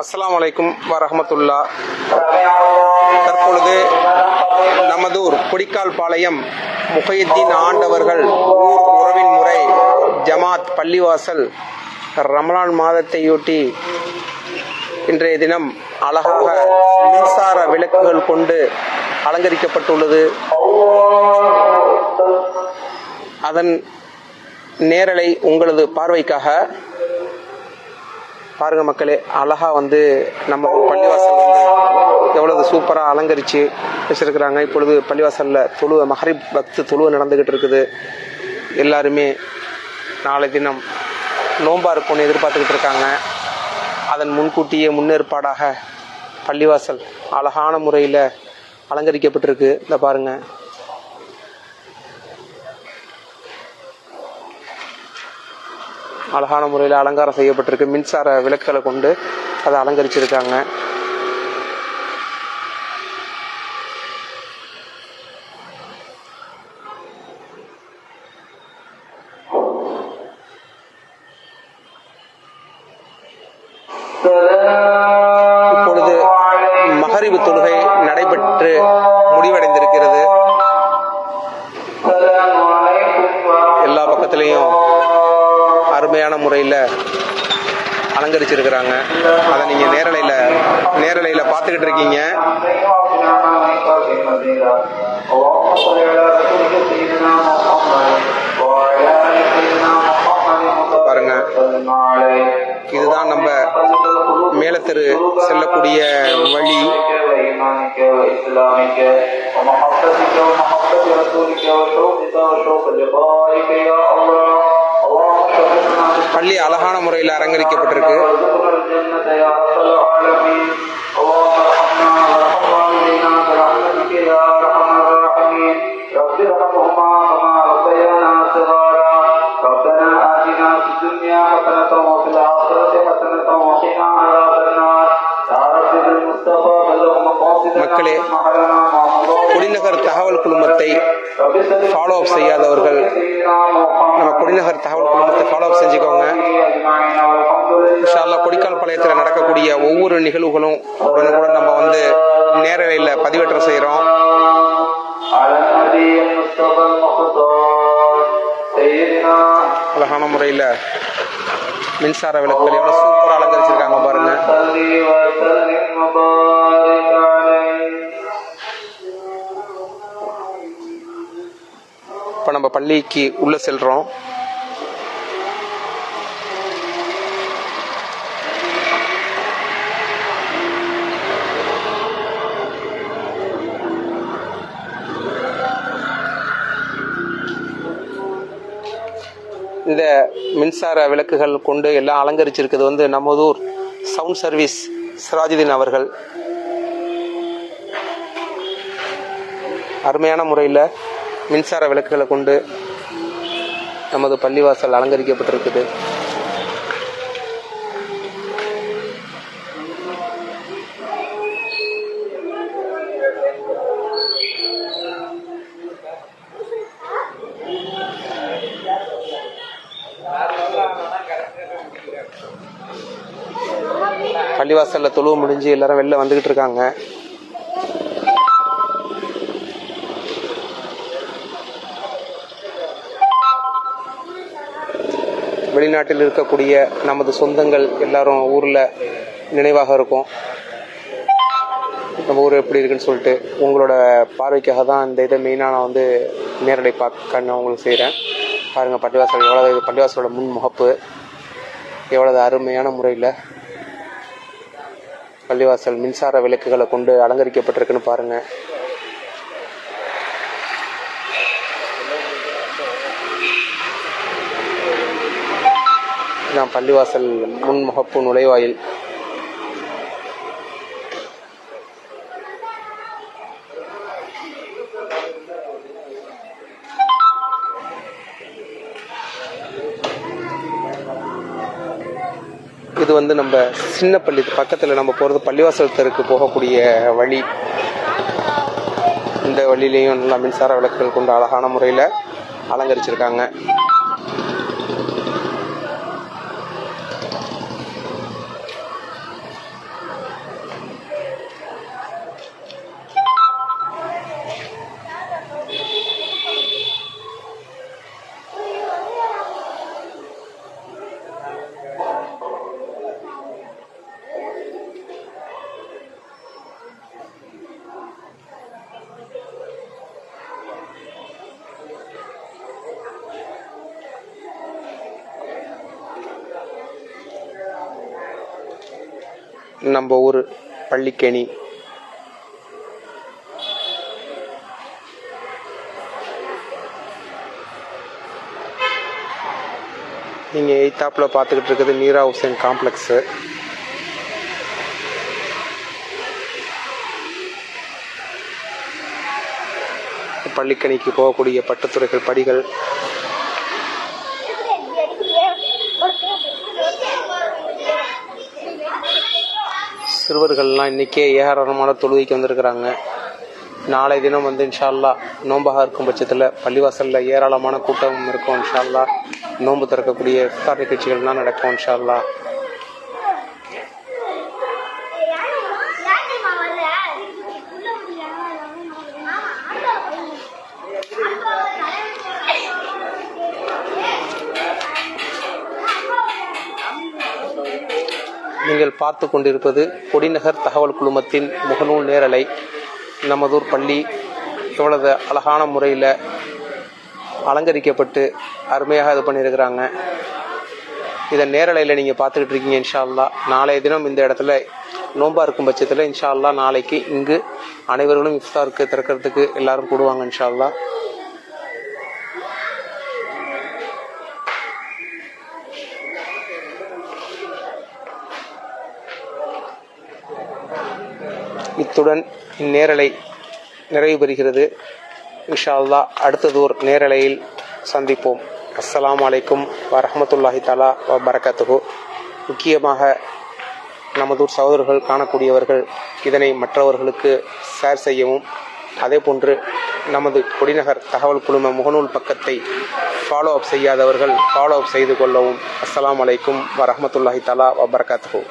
அஸ்லாம் அலைக்கும் வரஹமத்துல்லா. தற்பொழுது நமதூர் கொடிக்கால் பாளையம் முகையத்தின் ஆண்டவர்கள் ஊர் உறவின் முறை ஜமாத் பள்ளிவாசல் ரமலான் மாதத்தையொட்டி இன்றைய தினம் அழகாக மின்சார விளக்குகள் கொண்டு அலங்கரிக்கப்பட்டுள்ளது. அதன் நேரலை உங்களது பார்வைக்காக பாருங்க மக்களே அழகா வந்து நம்ம பள்ளிவாசல் வந்து எவ்வளவு சூப்பரா அலங்கரிச்சு வச்சிருக்கிறாங்க. இப்பொழுது பள்ளிவாசல்ல தொழுவ மஹரிப் பக்து தொழுவ நடந்துகிட்டு இருக்குது. எல்லாருமே நாளை தினம் நோன்பா இருக்கும்னு எதிர்பார்த்துக்கிட்டு இருக்காங்க. அதன் முன்கூட்டியே முன்னேற்பாடாக பள்ளிவாசல் அழகான முறையில் அலங்கரிக்கப்பட்டிருக்கு. இந்த பாருங்கள் அழகான முறையில் அலங்காரம் செய்யப்பட்டிருக்கு. மின்சார விளக்குகளை கொண்டு அதை அலங்கரிச்சிருக்காங்க. இப்பொழுது மகரிவு தொழுகை நடைபெற்று முடிவடைந்திருக்கிறது. முறையில் அலங்கரிச்சிருக்கிறாங்க அதை நீங்கள் நேரலையில் நேரலையில் பார்த்துக்கிட்டு இருக்கீங்க பாருங்க இதுதான் நம்ம மேலத்தெரு செல்லக்கூடிய வழி وإيمانك وإسلامك ومحبتك ومحبة رسولك وشوقك وشوق لقائك يا الله اللهم شرفنا பள்ளி அழகான முறையில் அலங்கரிக்கப்பட்டிருக்கு. மக்களே குடிநகர் தகவல் குழுமத்தை ஃபாலோ அப் செய்யாதவர்கள் நம்ம குடிநகர் தகவல் குழுமத்தை ஃபாலோ அப் செஞ்சுக்கோங்க. இன்ஷால்லா கொடிக்கால் பாளையத்தில் நடக்கக்கூடிய ஒவ்வொரு நிகழ்வுகளும் கூட நம்ம வந்து நேரலையில் பதிவேற்றம் செய்கிறோம் அழகான முறையில் மின்சார விளக்குகள் எவ்வளோ சூப்பராக அலங்கரிச்சிருக்காங்க பாருங்க. நம்ம பள்ளிக்கு உள்ளே செல்கிறோம் இந்த மின்சார விளக்குகள் கொண்டு எல்லாம் அலங்கரிச்சிருக்கிறது வந்து நமதூர் சவுண்ட் சர்வீஸ் சிராஜுதீன் அவர்கள். அருமையான முறையில் மின்சார விளக்குகளை கொண்டு நமது பள்ளிவாசல் அலங்கரிக்கப்பட்டிருக்குது. பள்ளிவாசல்ல தொழுவு முடிஞ்சு எல்லாரும் வெளில வந்துகிட்டு இருக்காங்க. வெளிநாட்டில் இருக்கக்கூடிய நமது சொந்தங்கள் எல்லாரும் ஊரில் நினைவாக இருக்கும். நம்ம ஊர் எப்படி இருக்குன்னு சொல்லிட்டு உங்களோட பார்வைக்காக தான் இந்த இதை மெயினாக நான் வந்து நேரடி பார்க்க நான் உங்களுக்கு செய்கிறேன் பாருங்கள் பள்ளிவாசல் எவ்வளோ இது பள்ளிவாசலோட முன் முகப்பு. எவ்வளவு அருமையான முறையில் பள்ளிவாசல் மின்சார விளக்குகளை கொண்டு அலங்கரிக்கப்பட்டிருக்குன்னு பாருங்கள் நான் பள்ளிவாசல் முன்முகப்பு நுழைவாயில். இது வந்து நம்ம சின்ன பள்ளி பக்கத்தில் நம்ம போகிறது பள்ளிவாசல் தெருக்கு போகக்கூடிய வழி. இந்த வழியிலையும் நல்லா மின்சார விளக்குகள் கொண்டு அழகான முறையில் அலங்கரிச்சிருக்காங்க. நம்ம ஊர் பள்ளிக்கேணி. நீங்கள் எய்த்தாப்பில் பார்த்துக்கிட்டு இருக்குது மீரா ஹுசேன் காம்ப்ளெக்ஸு பள்ளிக்கணிக்கு போகக்கூடிய பட்டுத்துறைகள் படிகள். சிறுவர்கள்லாம் இன்றைக்கே ஏராளமான தொழுகைக்கு வந்திருக்கிறாங்க. நாளை தினம் வந்து இன்ஷா அல்லாஹ் நோம்பாக இருக்கும் பட்சத்தில் பள்ளிவாசலில் ஏராளமான கூட்டம் இருக்கும் இன்ஷா அல்லாஹ் நோன்பு திறக்கக்கூடிய இஃப்தார் நிகழ்ச்சிகள்லாம் நடக்கும் இன்ஷால்லா. நீங்கள் பார்த்து கொண்டிருப்பது கொடிநகர் தகவல் குழுமத்தின் முகநூல் நேரலை. நமதூர் பள்ளி எவ்வளவு அழகான முறையில் அலங்கரிக்கப்பட்டு அருமையாக இது பண்ணியிருக்கிறாங்க. இதை நேரலையில் நீங்கள் பார்த்துக்கிட்டு இருக்கீங்க இன்ஷால்லா நாளைய தினம் இந்த இடத்துல நோன்பாக இருக்கும் பட்சத்தில் இன்ஷால்லா நாளைக்கு இங்கு அனைவர்களும் இஃப்தாருக்கு திறக்கிறதுக்கு எல்லாரும் கூடுவாங்க இன்ஷால்லா இத்துடன் இந்நேரலை நிறைவு பெறுகிறது. இன்ஷா அடுத்தது ஒரு நேரலையில் சந்திப்போம். அஸ்லாம் அலைக்கும் வரமத்துல்லாஹி தாலா வ பரக்கத்துகு முக்கியமாக நமதூர் சகோதரர்கள் காணக்கூடியவர்கள் இதனை மற்றவர்களுக்கு ஷேர் செய்யவும். அதே போன்று நமது கொடிநகர் தகவல் குழும முகநூல் பக்கத்தை ஃபாலோ அப் செய்யாதவர்கள் ஃபாலோ அப் செய்து கொள்ளவும். அஸ்லாம் அலைக்கும் வரமத்துல்லாஹி தாலா வ பரக்கத்துஹு